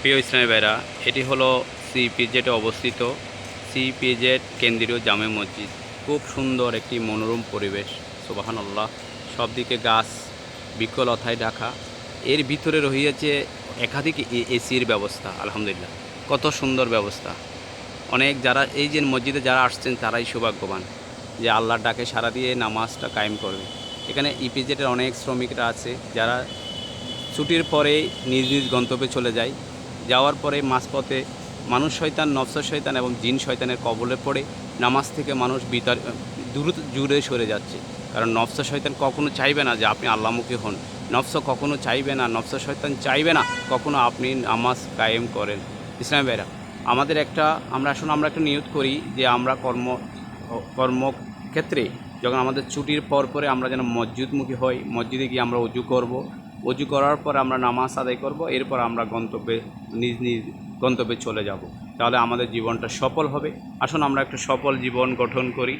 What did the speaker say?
প্রিয় ইসলামী ভাইরা, এটি হলো সিপিজেটে অবস্থিত সিপিজেড কেন্দ্রীয় জামে মসজিদ। খুব সুন্দর একটি মনোরম পরিবেশ সুবাহান আল্লাহ সব দিকে গাছ বৃক্ষলতায় ঢাকা। এর ভিতরে রহিয়েছে একাধিক এসির ব্যবস্থা, আলহামদুলিল্লাহ। কত সুন্দর ব্যবস্থা। অনেক যারা, এই যে মসজিদে যারা আসছেন, তারাই সৌভাগ্যবান যে আল্লাহর ডাকে সারা দিয়ে নামাজটা কায়েম করবে। এখানে ইপিজেটের অনেক শ্রমিকরা আছে, যারা ছুটির পরে নিজ নিজ গন্তব্যে চলে যায়। যাওয়ার পরে মাঝপথে মানুষ শয়তান, নফস শয়তান এবং জিন শয়তানের কবলে পড়ে নামাজ থেকে মানুষ বিতার দূর জুড়ে সরে যাচ্ছে। কারণ নফস শয়তান কখনো চাইবে না যে আপনি আল্লামুখী হন। নফস কখনো চাইবে না, নফস শয়তান চাইবে না কখনো আপনি নামাজ কায়েম করেন। ইসলাম ভাইরা, আমাদের একটা, আমরা আসলে আমরা একটা নিয়ত করি যে আমরা কর্ম কর্মক্ষেত্রে যখন আমাদের ছুটির পর পরে আমরা যেন মসজিদমুখী হই, মসজিদে গিয়ে আমরা উজু করব উজু করার পর আমরা নামাজ আদায় করব, এরপর আমরা গন্তব্যে, নিজ নিজ গন্তব্যে চলে যাব। তাহলে আমাদের জীবনটা সফল হবে। আসুন আমরা একটা সফল জীবন গঠন করি।